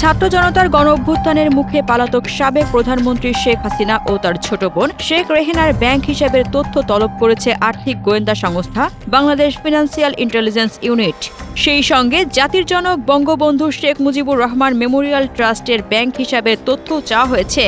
ছাত্র জনতার গণ অভ্যুত্থানের মুখে পালাতক সাবেক প্রধানমন্ত্রী শেখ হাসিনা ও তার ছোট বোন শেখ রেহেনার ব্যাংক হিসাবের তথ্য তলব করেছে আর্থিক গোয়েন্দা সংস্থা বাংলাদেশ ফিনান্সিয়াল ইন্টেলিজেন্স ইউনিট। সেই সঙ্গে জাতির জনক বঙ্গবন্ধু শেখ মুজিবুর রহমান মেমোরিয়াল ট্রাস্টের ব্যাংক হিসাবের তথ্য চাওয়া হয়েছে।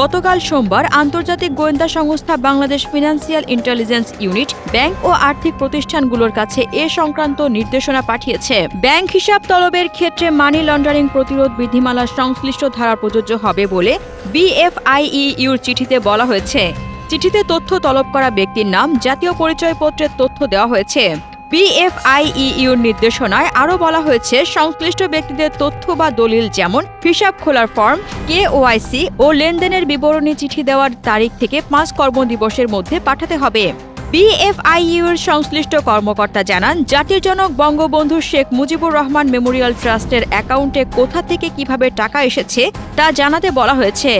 গতকাল সোমবার আন্তর্জাতিক গোয়েন্দা সংস্থা Bangladesh financial intelligence unit, bank ও আর্থিক প্রতিষ্ঠানগুলোর কাছে এ সংক্রান্ত নির্দেশনা পাঠিয়েছে। ব্যাংক হিসাব তলবের ক্ষেত্রে মানি লন্ডারিং প্রতিরোধ বিধিমালা সংশ্লিষ্ট ধারা প্রযোজ্য হবে বলে বিএফআইইউর চিঠিতে বলা হয়েছে। চিঠিতে তথ্য তলব করা ব্যক্তির নাম, জাতীয় পরিচয়পত্রের তথ্য দেওয়া হয়েছে। বিএফআইইউর নির্দেশনায় আরও বলা হয়েছে, সংশ্লিষ্ট ব্যক্তিদের তথ্য বা দলিল যেমন হিসাব খোলার ফর্ম কেওআইসি ও লেনদেনের বিবরণী চিঠি দেওয়ার তারিখ থেকে পাঁচ কর্মদিবসের মধ্যে পাঠাতে হবে। বিএফআইইউর সংশ্লিষ্ট কর্মকর্তা জানান জাতির জনক বঙ্গবন্ধু শেখ মুজিবুর রহমান মেমোরিয়াল ট্রাস্টের অ্যাকাউন্টে কোথা থেকে কীভাবে টাকা এসেছে তা জানাতে বলা হয়েছে।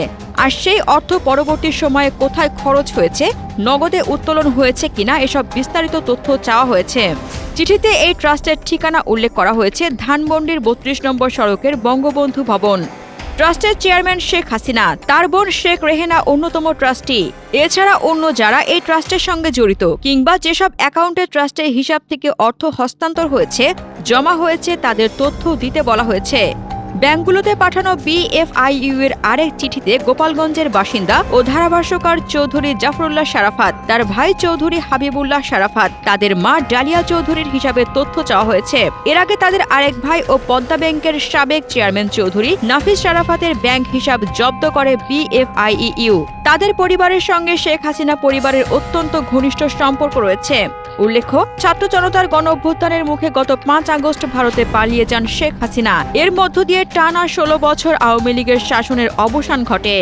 আর সেই অর্থ পরবর্তী সময়ে কোথায় খরচ হয়েছে, নগদে উত্তোলন হয়েছে কিনা এসব বিস্তারিত তথ্য চাওয়া হয়েছে। চিঠিতে এই ট্রাস্টের ঠিকানা উল্লেখ করা হয়েছে, ধানমন্ডির বত্রিশ নম্বর সড়কের বঙ্গবন্ধু ভবন। ট্রাস্টের চেয়ারম্যান শেখ হাসিনা, তার বোন শেখ রেহেনা অন্যতম ট্রাস্টি। এছাড়া অন্য যারা এই ট্রাস্টের সঙ্গে জড়িত কিংবা যেসব অ্যাকাউন্টে ট্রাস্টের হিসাব থেকে অর্থ হস্তান্তর হয়েছে, জমা হয়েছে তাদের তথ্য দিতে বলা হয়েছে। ব্যাংকগুলোতে পাঠানো বিএফআইইউ এর আরেক চিঠিতে গোপালগঞ্জের বাসিন্দা ও ধারাভাষ্যকার চৌধুরী জাফরুল্লাহ সারাফাত তার ভাই চৌধুরী হাবিবুল্লাহ সারাফাত তাদের মা ডালিয়া চৌধুরীর হিসাবে তথ্য চাওয়া হয়েছে। এর আগে তাদের আরেক ভাই ও পদ্মা ব্যাংকের সাবেক চেয়ারম্যান চৌধুরী নাফিস সারাফাতের ব্যাংক হিসাব জব্দ করে বিএফআইইউ তাদের পরিবারের সঙ্গে শেখ হাসিনা পরিবারের অত্যন্ত ঘনিষ্ঠ সম্পর্ক রয়েছে। উল্লেখ্য, ছাত্র জনতার গণ অভ্যুত্থানের মুখে গত পাঁচ আগস্ট ভারতে পালিয়ে যান শেখ হাসিনা। এর মধ্য দিয়ে টানা ষোলো বছর আওয়ামী লীগের শাসনের অবসান ঘটে।